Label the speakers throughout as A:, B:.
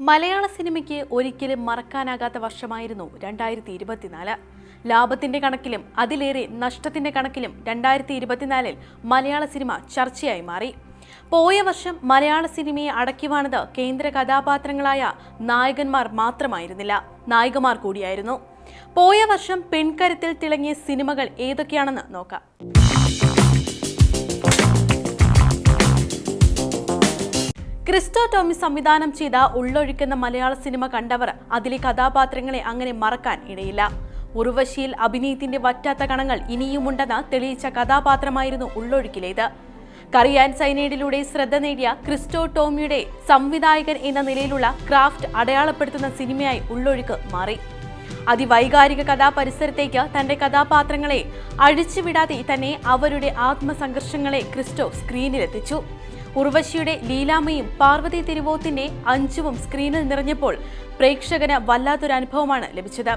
A: മലയാള സിനിമയ്ക്ക് ഒരിക്കലും മറക്കാനാകാത്ത വർഷമായിരുന്നു രണ്ടായിരത്തി ഇരുപത്തിനാല് ലാഭത്തിന്റെ കണക്കിലും അതിലേറെ നഷ്ടത്തിന്റെ കണക്കിലും രണ്ടായിരത്തി ഇരുപത്തിനാലിൽ മലയാള സിനിമ ചർച്ചയായി മാറി. പോയ വർഷം മലയാള സിനിമയെ അടക്കിവാണത് കേന്ദ്ര കഥാപാത്രങ്ങളായ നായകന്മാർ മാത്രമായിരുന്നില്ല. നായികമാർ കൂടിയായിരുന്നു. പോയ വർഷം പെൺകരുത്തിൽ തിളങ്ങിയ സിനിമകൾ ഏതൊക്കെയാണെന്ന് നോക്കാം. ക്രിസ്റ്റോ ടോമി സംവിധാനം ചെയ്ത ഉള്ളൊഴുക്കുന്ന മലയാള സിനിമ കണ്ടവർ അതിലെ കഥാപാത്രങ്ങളെ അങ്ങനെ മറക്കാൻ ഇടയില്ല. ഉർവശിയിൽ അഭിനയത്തിന്റെ വറ്റാത്ത കണങ്ങൾ ഇനിയുമുണ്ടെന്ന് തെളിയിച്ച കഥാപാത്രമായിരുന്നു ഉള്ളൊഴുക്കിലേത്. കറിയാൻ സൈനൈഡിലൂടെ ശ്രദ്ധ നേടിയ ക്രിസ്റ്റോ ടോമിയുടെ സംവിധായകൻ എന്ന നിലയിലുള്ള ക്രാഫ്റ്റ് അടയാളപ്പെടുത്തുന്ന സിനിമയായി ഉള്ളൊഴുക്ക് മാറി. അതിവൈകാരിക കഥാപരിസരത്തേക്ക് തന്റെ കഥാപാത്രങ്ങളെ അഴിച്ചുവിടാതെ തന്നെ അവരുടെ ആത്മസംഘർഷങ്ങളെ ക്രിസ്റ്റോ സ്ക്രീനിലെത്തിച്ചു. ഉർവശിയുടെ ലീലാമയും പാർവതി തിരുവോത്തിന്റെ അഞ്ചുവും സ്ക്രീനിൽ നിറഞ്ഞപ്പോൾ പ്രേക്ഷകന് വല്ലാത്തൊരു അനുഭവമാണ് ലഭിച്ചത്.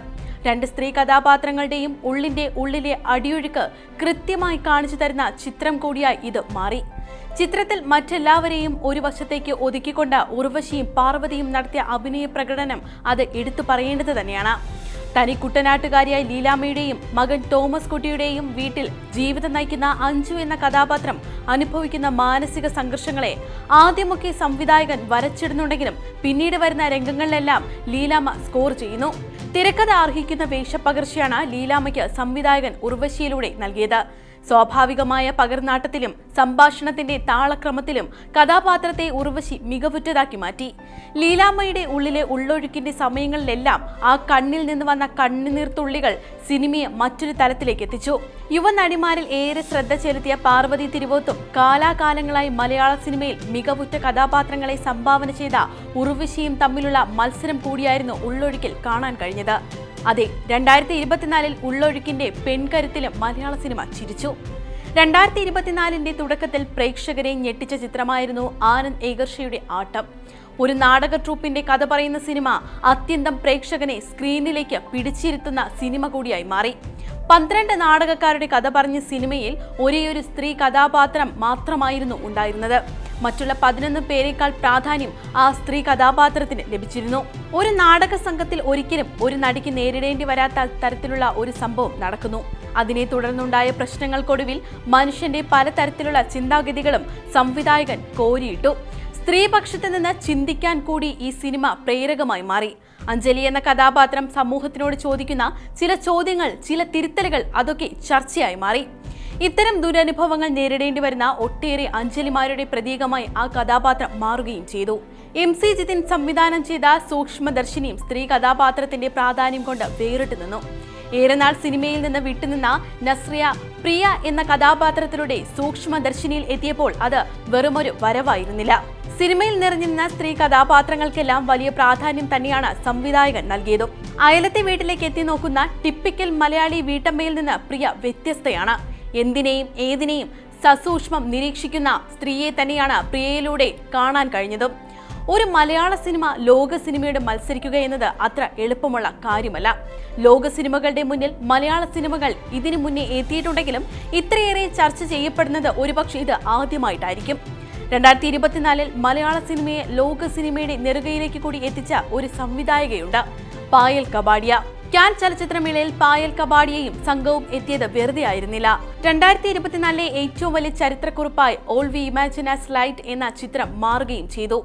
A: രണ്ട് സ്ത്രീ കഥാപാത്രങ്ങളുടെയും ഉള്ളിന്റെ ഉള്ളിലെ അടിയൊഴുക്ക് കൃത്യമായി കാണിച്ചു തരുന്ന ചിത്രം കൂടിയായി ഇത് മാറി. ചിത്രത്തിൽ മറ്റെല്ലാവരെയും ഒരു വശത്തേക്ക് ഒതുക്കിക്കൊണ്ട് ഉർവശിയും പാർവതിയും നടത്തിയ അഭിനയ പ്രകടനം അത് എടുത്തു പറയേണ്ടത് തന്നെയാണ്. തനി കുട്ടനാട്ടുകാരിയായ ലീലാമ്മയുടെയും മകൻ തോമസ് കുട്ടിയുടെയും വീട്ടിൽ ജീവിതം നയിക്കുന്ന അഞ്ജു എന്ന കഥാപാത്രം അനുഭവിക്കുന്ന മാനസിക സംഘർഷങ്ങളെ ആദ്യമൊക്കെ സംവിധായകൻ വരച്ചിടുന്നുണ്ടെങ്കിലും പിന്നീട് വരുന്ന രംഗങ്ങളിലെല്ലാം ലീലാമ്മ സ്കോർ ചെയ്യുന്നു. തിരക്കഥ അർഹിക്കുന്ന വേഷപ്പകർച്ചയാണ് ലീലാമ്മയ്ക്ക് സംവിധായകൻ ഉർവശിയിലൂടെ നൽകിയത്. സ്വാഭാവികമായ പകർനാട്ടത്തിലും സംഭാഷണത്തിന്റെ താളക്രമത്തിലും കഥാപാത്രത്തെ ഉർവശി മികവുറ്റതാക്കി മാറ്റി. ലീലാമ്മയുടെ ഉള്ളിലെ ഉള്ളൊഴുക്കിന്റെ സമയങ്ങളിലെല്ലാം ആ കണ്ണിൽ നിന്ന് വന്ന കണ്ണുനീർത്തുള്ളികൾ സിനിമയെ മറ്റൊരു തലത്തിലേക്ക് എത്തിച്ചു. യുവനടിമാരിൽ ഏറെ ശ്രദ്ധ ചെലുത്തിയ പാർവതി തിരുവോത്തും കാലാകാലങ്ങളായി മലയാള സിനിമയിൽ മികവുറ്റ കഥാപാത്രങ്ങളെ സംഭാവന ചെയ്ത ഉർവശിയും തമ്മിലുള്ള മത്സരം കൂടിയായിരുന്നു ഉള്ളൊഴുക്കിൽ കാണാൻ കഴിഞ്ഞത്. അതെ രണ്ടായിരത്തി ഇരുപത്തിനാലിൽ ഉള്ളൊഴുക്കിന്റെ പെൺകരുത്തിലും മലയാള സിനിമ ചിരിച്ചു. രണ്ടായിരത്തി ഇരുപത്തിനാലിന്റെ തുടക്കത്തിൽ പ്രേക്ഷകരെ ഞെട്ടിച്ച ചിത്രമായിരുന്നു ആനന്ദ് ഏകർഷയുടെ ആട്ടം. ഒരു നാടക ട്രൂപ്പിന്റെ കഥ പറയുന്ന സിനിമ അത്യന്തം പ്രേക്ഷകനെ സ്ക്രീനിലേക്ക് പിടിച്ചിരുത്തുന്ന സിനിമ കൂടിയായി മാറി. പന്ത്രണ്ട് നാടകക്കാരുടെ കഥ പറഞ്ഞ സിനിമയിൽ ഒരേയൊരു സ്ത്രീ കഥാപാത്രം മാത്രമായിരുന്നു ഉണ്ടായിരുന്നത്. മറ്റുള്ള പതിനൊന്ന് പേരെക്കാൾ പ്രാധാന്യം ആ സ്ത്രീ കഥാപാത്രത്തിന് ലഭിച്ചിരുന്നു. ഒരു നാടക സംഘത്തിൽ ഒരിക്കലും ഒരു നടിക്ക് നേരിടേണ്ടി വരാത്ത തരത്തിലുള്ള ഒരു സംഭവം നടക്കുന്നു. അതിനെ തുടർന്നുണ്ടായ പ്രശ്നങ്ങൾക്കൊടുവിൽ മനുഷ്യന്റെ പലതരത്തിലുള്ള ചിന്താഗതികളും സംവിധായകൻ കോരിയിട്ടു. സ്ത്രീപക്ഷത്ത് നിന്ന് ചിന്തിക്കാൻ കൂടി ഈ സിനിമ പ്രേരകമായി മാറി. അഞ്ജലി എന്ന കഥാപാത്രം സമൂഹത്തിനോട് ചോദിക്കുന്ന ചില ചോദ്യങ്ങൾ ചില തിരുത്തലുകൾ അതൊക്കെ ചർച്ചയായി മാറി. ഇത്തരം ദുരനുഭവങ്ങൾ നേരിടേണ്ടി വരുന്ന ഒട്ടേറെ അഞ്ജലിമാരുടെ പ്രതീകമായി ആ കഥാപാത്രം മാറുകയും ചെയ്തു. എം സി ജിതിൻ സംവിധാനം ചെയ്ത സൂക്ഷ്മദർശിനിയും സ്ത്രീ കഥാപാത്രത്തിന്റെ പ്രാധാന്യം കൊണ്ട് വേറിട്ട് നിന്നു. ഏറെനാൾ സിനിമയിൽ നിന്ന് വിട്ടുനിന്ന നസ്രിയ പ്രിയ എന്ന കഥാപാത്രത്തിലൂടെ സൂക്ഷ്മദർശിനിയിൽ എത്തിയപ്പോൾ അത് വെറുമൊരു വരവായിരുന്നില്ല. സിനിമയിൽ നിറഞ്ഞിരുന്ന സ്ത്രീ കഥാപാത്രങ്ങൾക്കെല്ലാം വലിയ പ്രാധാന്യം തന്നെയാണ് സംവിധായകൻ നൽകിയതും. അയലത്തെ വീട്ടിലേക്ക് എത്തി നോക്കുന്ന ടിപ്പിക്കൽ മലയാളി വീട്ടമ്മയിൽ നിന്ന് പ്രിയ വ്യത്യസ്തയാണ്. എന്തിനേയും ഏതിനേയും സസൂക്ഷ്മം നിരീക്ഷിക്കുന്ന സ്ത്രീയെ തന്നെയാണ് പ്രിയയിലൂടെ കാണാൻ കഴിഞ്ഞതും. ഒരു മലയാള സിനിമ ലോക സിനിമയുടെ മത്സരിക്കുക എന്നത് അത്ര എളുപ്പമുള്ള കാര്യമല്ല. ലോക സിനിമകളുടെ മുന്നിൽ മലയാള സിനിമകൾ ഇതിനു മുന്നേ എത്തിയിട്ടുണ്ടെങ്കിലും ഇത്രയേറെ ചർച്ച ചെയ്യപ്പെടുന്നത് ഒരുപക്ഷെ ഇത് ആദ്യമായിട്ടായിരിക്കും. രണ്ടായിരത്തി ഇരുപത്തിനാലിൽ മലയാള സിനിമയെ ലോക സിനിമയുടെ നെറുകയിലേക്ക് കൂടി എത്തിച്ച ഒരു സംവിധായകയുണ്ട് പായൽ കബാഡിയ. ക്യാൻ ചലച്ചിത്രമേളയിൽ പായൽ കബാഡിയയും സംഘവും എത്തിയത് വെറുതെ ആയിരുന്നില്ല. രണ്ടായിരത്തി ഇരുപത്തിനാലിലെ ഏറ്റവും വലിയ ചരിത്രക്കുറിപ്പായി All We Imagine as Light എന്ന ചിത്രം മാറുകയും ചെയ്തു.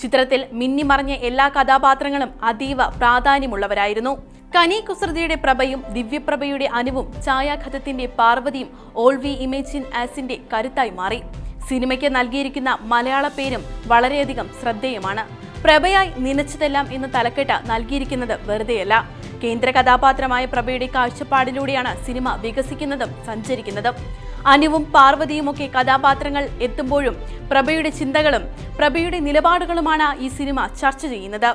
A: ചിത്രത്തിൽ മിന്നിമറിഞ്ഞ എല്ലാ കഥാപാത്രങ്ങളും അതീവ പ്രാധാന്യമുള്ളവരായിരുന്നു. കനി കുസൃതിയുടെ പ്രഭയും ദിവ്യപ്രഭയുടെ അനുവും ഛായാഘതത്തിന്റെ പാർവതിയും ഓൾ വി ഇമേജിൻ ആസിന്റെ കരുത്തായി മാറി. സിനിമയ്ക്ക് നൽകിയിരിക്കുന്ന മലയാള പേരും വളരെയധികം ശ്രദ്ധേയമാണ്. പ്രഭയായി നിനച്ചതെല്ലാം എന്ന് തലക്കെട്ട് നൽകിയിരിക്കുന്നത് വെറുതെയല്ല. കേന്ദ്ര കഥാപാത്രമായ പ്രഭയുടെ കാഴ്ചപ്പാടിലൂടെയാണ് സിനിമ വികസിക്കുന്നതും സഞ്ചരിക്കുന്നതും. അനുവും പാർവതിയുമൊക്കെ കഥാപാത്രങ്ങൾ എത്തുമ്പോഴും പ്രഭയുടെ ചിന്തകളും പ്രഭയുടെ നിലപാടുകളുമാണ് ഈ സിനിമ ചർച്ച ചെയ്യുന്നത്.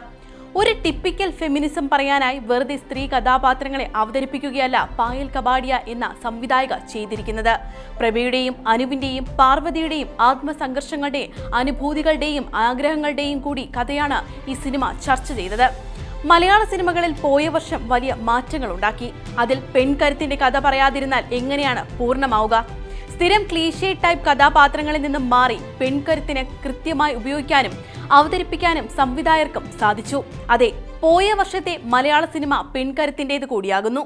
A: ഒരു ടിപ്പിക്കൽ ഫെമിനിസം പറയാനായി വെറുതെ സ്ത്രീ കഥാപാത്രങ്ങളെ അവതരിപ്പിക്കുകയല്ല പായൽ കബാഡിയ എന്ന സംവിധായക ചെയ്തിരിക്കുന്നത്. പ്രഭയുടെയും അനുവിന്റെയും പാർവതിയുടെയും ആത്മസംഘർഷങ്ങളുടെയും അനുഭൂതികളുടെയും ആഗ്രഹങ്ങളുടെയും കൂടി കഥയാണ് ഈ സിനിമ ചർച്ച ചെയ്തത്. മലയാള സിനിമകളിൽ പോയ വർഷം വലിയ മാറ്റങ്ങൾ ഉണ്ടാക്കി അതിൽ പെൺകരുത്തിന്റെ കഥ പറയാതിരുന്നാൽ എങ്ങനെയാണ് പൂർണമാവുക? സ്ഥിരം ക്ലീഷേ ടൈപ്പ് കഥാപാത്രങ്ങളിൽ നിന്നും മാറി പെൺകരുത്തിനെ കൃത്യമായി ഉപയോഗിക്കാനും അവതരിപ്പിക്കാനും സംവിധായകർക്കും സാധിച്ചു. അതെ പോയ വർഷത്തെ മലയാള സിനിമ പെൺകരുത്തിന്റെത് കൂടിയാകുന്നു.